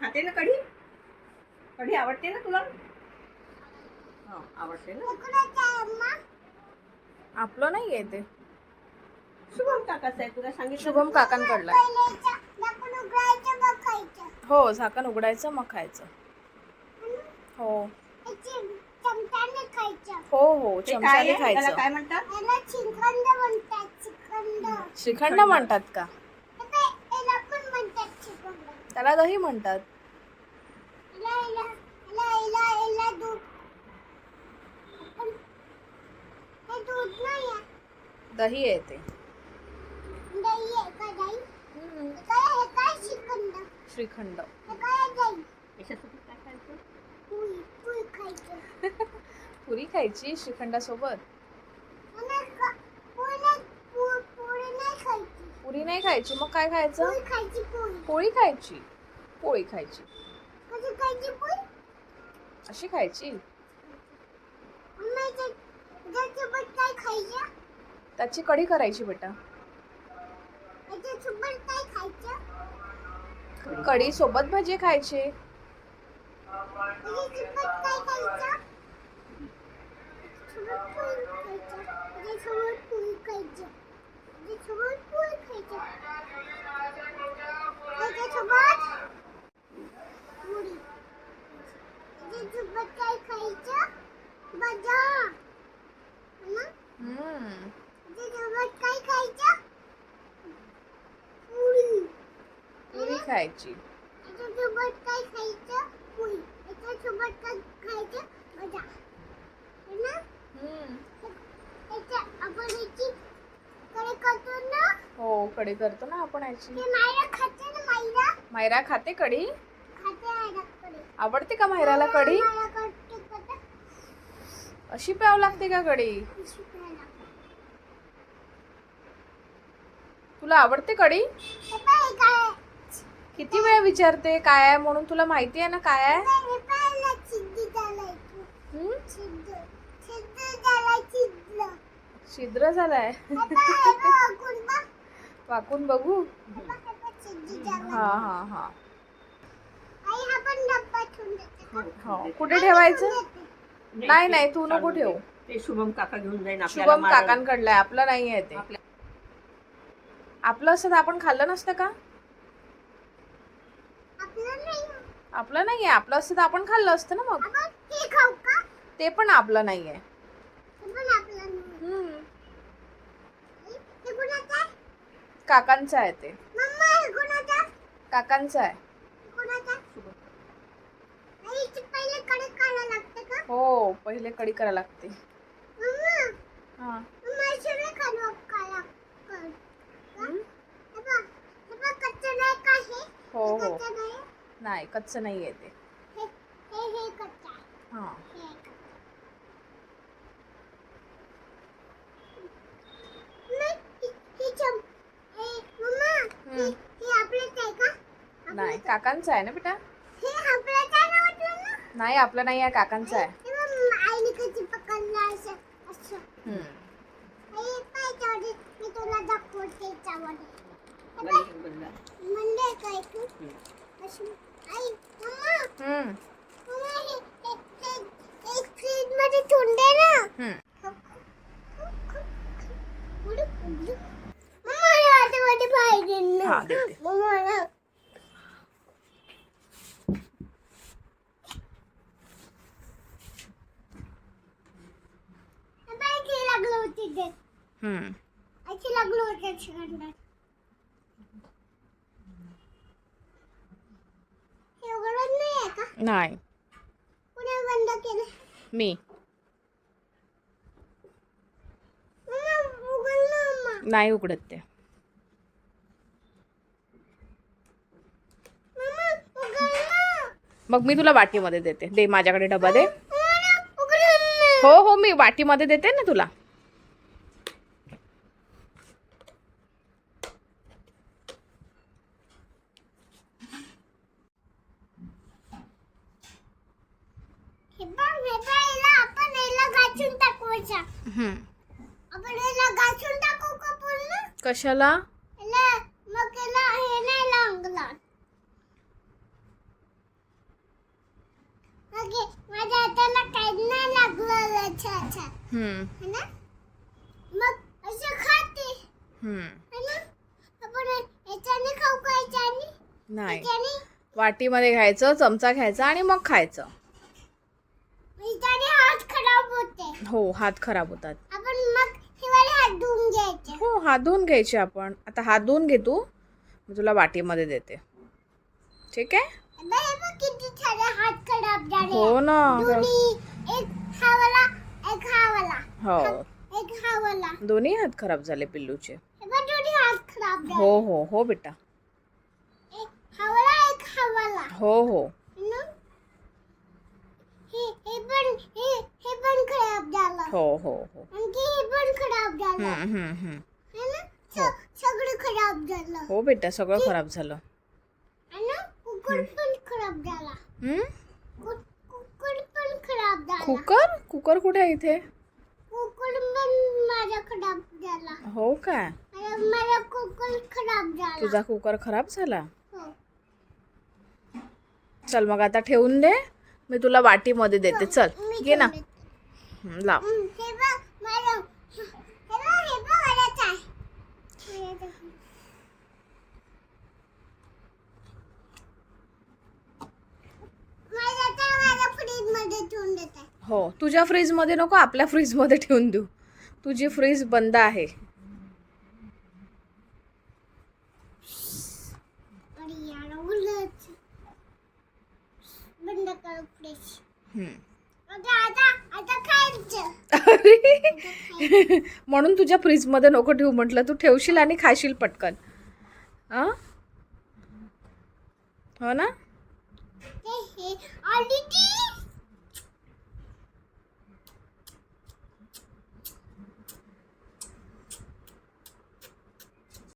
खाते ना कढी? कढी आवडते ना तुला? हो आवडते ना. आपलं नाही आहे ते. शुभम काकाचं आहे तुला सांगितलं शुभम काकांकडला आहे. हो झाकण उघडायचं मग खायचं हो हो हो? त्याला खायचं. काय म्हणतात? श्रीखंड म्हणतात का? त्याला दही म्हणतात. दही आहे ते. श्रीखंड. पुरी खायची श्रीखंडासोबत? पुरी नाही खायची. मग काय खायचं? पोळी खायची. पोळी खायची. अशी खायची. त्याची कढी करायची बेटा. कढी सोबत भजे खायचे. खायचं? है? कडे करतो ना? हो कढी करतो ना आपण याची. मायरा खाते कढी? आवडते का मायराला कढी? अशी प्याव लागते का कढी? तुला आवडते कढी? किती वेळ विचारते काय आहे म्हणून तुला माहिती आहे ना काय आहे? छिद्र झालाय. वाकून बघू? हे हे हा हा हा. आई पण डब्बा ठेवून देते कुठे ठेवायचं. नाही ते नाही तू नको. ठेव. ते शुभम काका घेऊन जाईन आपल्याला शुभम. काकांकडलं आहे आपलं नाही आहे ते. आपल्या- आपलं असतं तर आपण खाल्लं नसतं का? आपलं नाही आपलं नाही आहे आपलं असतं तर आपण खाल्लं असतं ना मग. ते पण आपलं नाही आहे? काकांचं आहे ते मम्मा हे कुणाचं आहे? काकांचं आहे. इथे पहिले कडे काढायला लागते का? हो पहिले कढी करायला लागते. मम्मा हा. कर. हे? हे हे हो? हे हो नाही कच्चं नाही? आहे ते. हे हे हे कच्चं आहे हा हे मम्मा, ही- ही चम- हे, मम्मा हम्म. हे- हे आपलंच आहे का नाही काकांचं आहे ना बेटा? हे नाही आपलं नाही आहे काकांचं आहे. हे हम्म. हे पाय तेवढे मी तुला दाखवते त्यामध्ये बंद- बंद. म्हणजे काय तू अशी आई मम्मा हम्म. मम्मा हे हे- हे- हे फ्रीजमध्ये ठेवून दे ना हम्म. मम्मा हे वाटे वाटे पाहिजे ना हा, देते. मम्मा ना बाईक लागलं होती लागलं हे उघडत नाही आहे का? नाही. बंद केलं. मी. मम्मा उघडलं मम्मा. नाही उघडत ते. मम्मा उघडलं मग मी तुला वाटीमध्ये देते. दे माझ्याकडे डबा दे. मम्मा उघडलं हो हो मी वाटीमध्ये देते ना तुला हे बघ हे बघ याला आपण याला गाचून टाकवायचा हम्म. आपण याला गाचून टाकू का पूर्ण? कशाला? याला मग याला हे नाही माझ्या हाताला काही नाही लागलं अच्छा अच्छा हम्म, है ना? मग असं खाते. हम्म. है ना? आपण याच्याने खाऊ का याच्याने? नाही. याच्याने? वाटीमध्ये घ्यायचं चमचा घ्यायचा आणि मग खायचं याच्याने हात खराब होते हो हात खराब होतात. आपण मग हिवाळी हात धुवून घ्यायचे. हो हात धुवून घ्यायचे आपण. आता हात धुवून घे तू. मी तुला वाटीमध्ये देते. ठीक आहे? हे बघ किती सारे हात खराब झाले. हो ना. दोन्ही एक हावाला एक हावाला. हो. एक हावाला. दोन्ही हात खराब झाले पिल्लूचे. हे बघ दोन्ही हात खराब झाले. हो हो हो बेटा. एक हावाला एक हावाला. हो हो है? हे हे पण हे हे पण खराब झालं. हो हो हो. आणखी हे पण खराब झालं. हम्म, हम्म, हम्म. है ना? स- सगळं खराब झालं. हो बेटा सगळं खराब झालं. है ना? कुकर पण खराब झाला. हम्म? कु- कुकर पण खराब झाला. कुकर? कुकर कुठे आहे इथे? कुकर पण माझा खराब झाला. हो काय माझा माझा कुकर खराब झाला. तुझा कुकर खराब झाला? हो. चल मग आता ठेवून दे. मी तुला वाटीमध्ये देते. चल मी घे ना. ठेवले. लाव हे तुझ्या फ्रीजमध्ये नको आपल्या फ्रीजमध्ये ठेवून देऊ. तुझी फ्रीज बंद आहे. बंद कर फ्रीज. अरे. म्हणून तुझ्या फ्रीजमध्ये नको ठेवू म्हटलं. तू ठेवशील आणि खाशील पटकन? हो? ना? हे ऑलरेडी